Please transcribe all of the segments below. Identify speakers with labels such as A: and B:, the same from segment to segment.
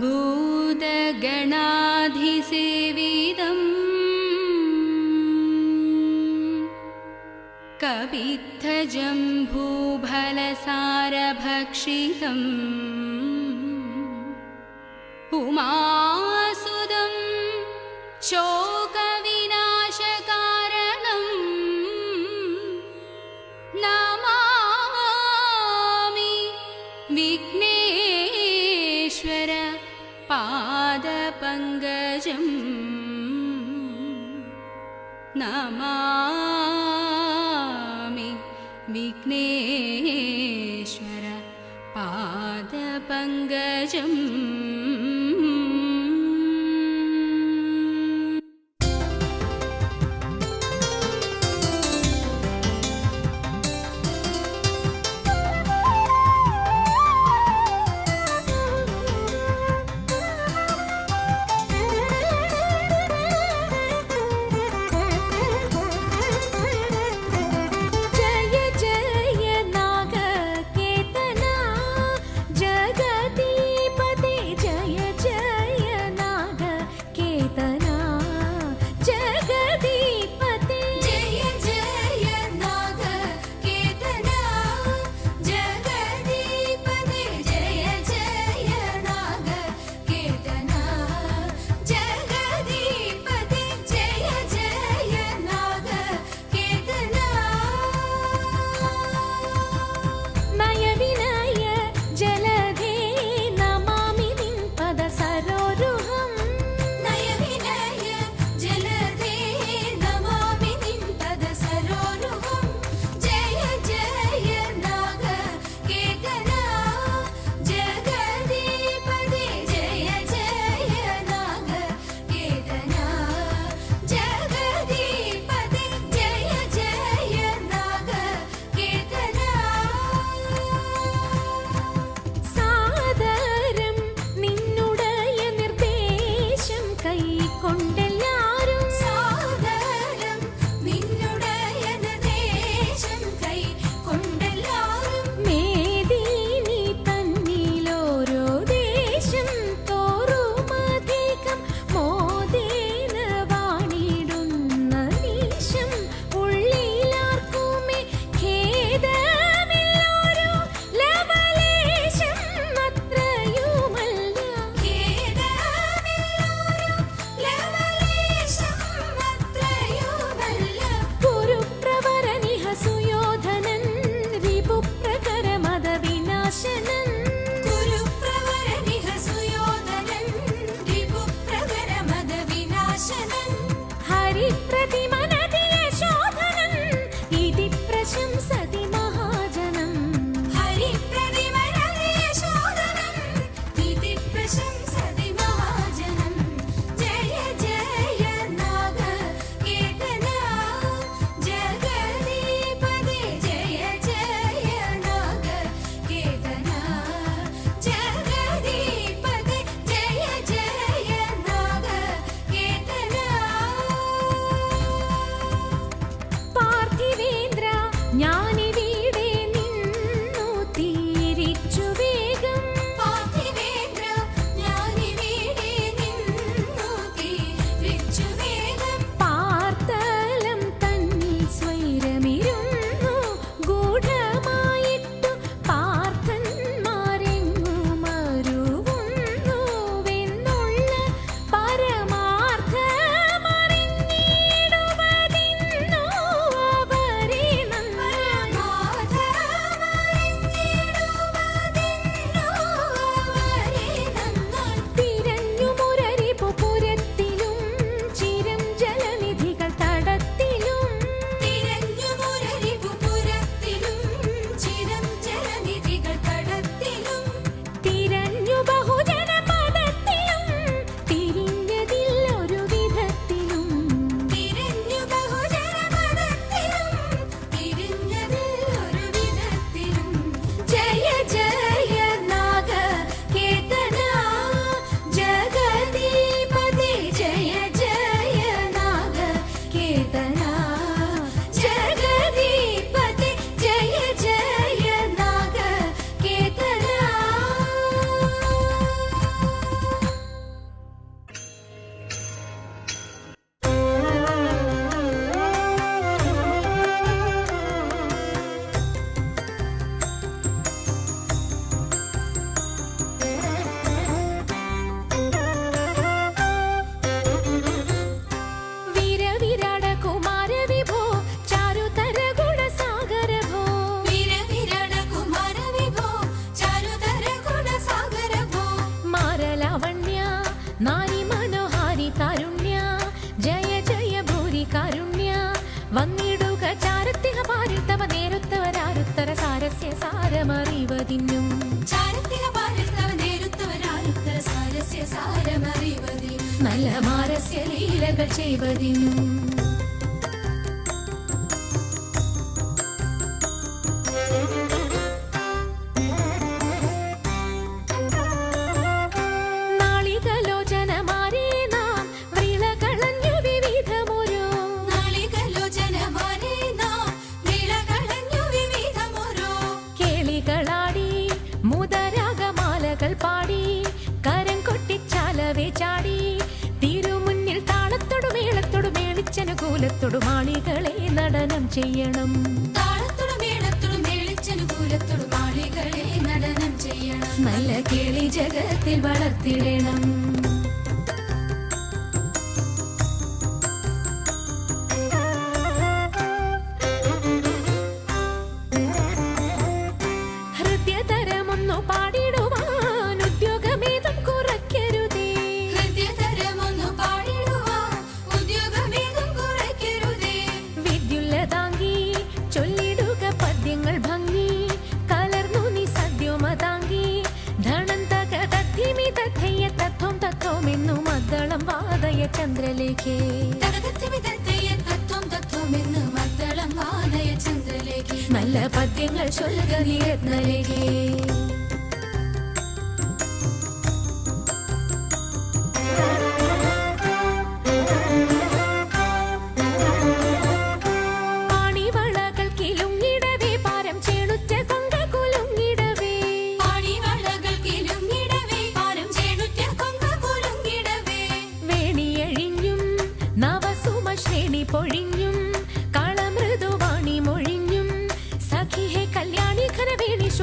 A: भूतगणाधिसेवितम् कपित्थजम्भूलसारभक्षितम् पुमासुदम् चो नमामि विघ्नेश्वर पादपङ्कजम्
B: ഉത്തര സാരസ്യ സാരമറിവതിനും നല്ല മാരസ്യ ലീലകൾ ചെയ്വതിനും മേളിച്ചനുകൂലത്തോടു മാളികളെ നടനം ചെയ്യണം. നല്ല കേളി ജഗത്തിൽ വളർത്തിടണം. ചൊല്ലുക നീ രത്നലേഖേ പാണിവളകൾ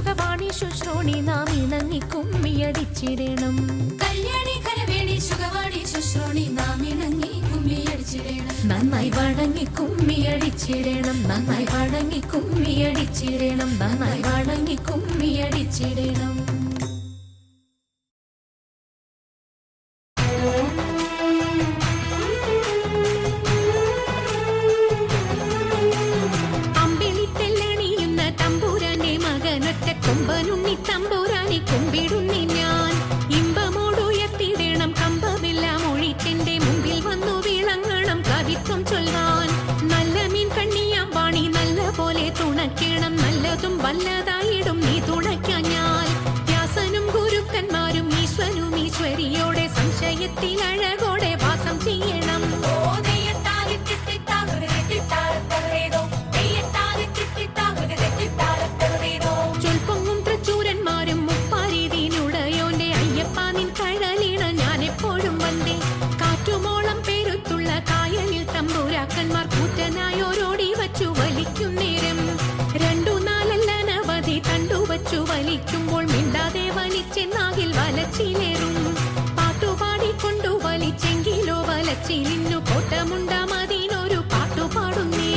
B: സുഖവാണി ശുശ്രോണി നാം ഇണങ്ങി കുമ്മിയടിച്ചിടണം
A: കല്യാണി കരവേണി സുഖവാണി ശുശ്രോണി നാം ഇണങ്ങി കുമ്മിയടിച്ചിടണം
B: നന്നായി വണങ്ങി കുമ്മിയടിച്ചിടണം നന്നായി വണങ്ങി കുമ്മിയടിച്ചിടണം നന്നായി വണങ്ങി കുമ്മിയടിച്ചിടണം കുമ്പിടുന്നി ഗുരുക്കന്മാരും ഈശ്വരും ഈശ്വരിയോടെ സംശയത്തിൽ അഴകോടെ വലച്ചിലിന്നു കോട്ടമുണ്ട മതിനൊരു പാട്ടുപാടുന്നേ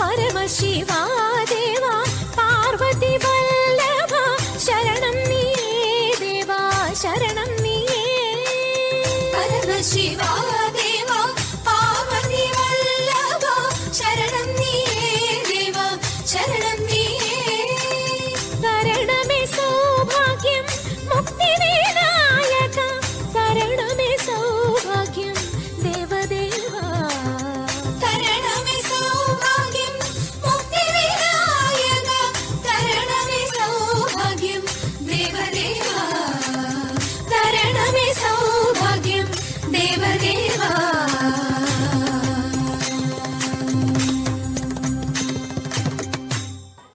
B: പരമശിവാ ദേവാ പാർവതി വല്ലഭ ശരണം നീ ദേവാ ശരണം നീ.
A: പരമശിവാ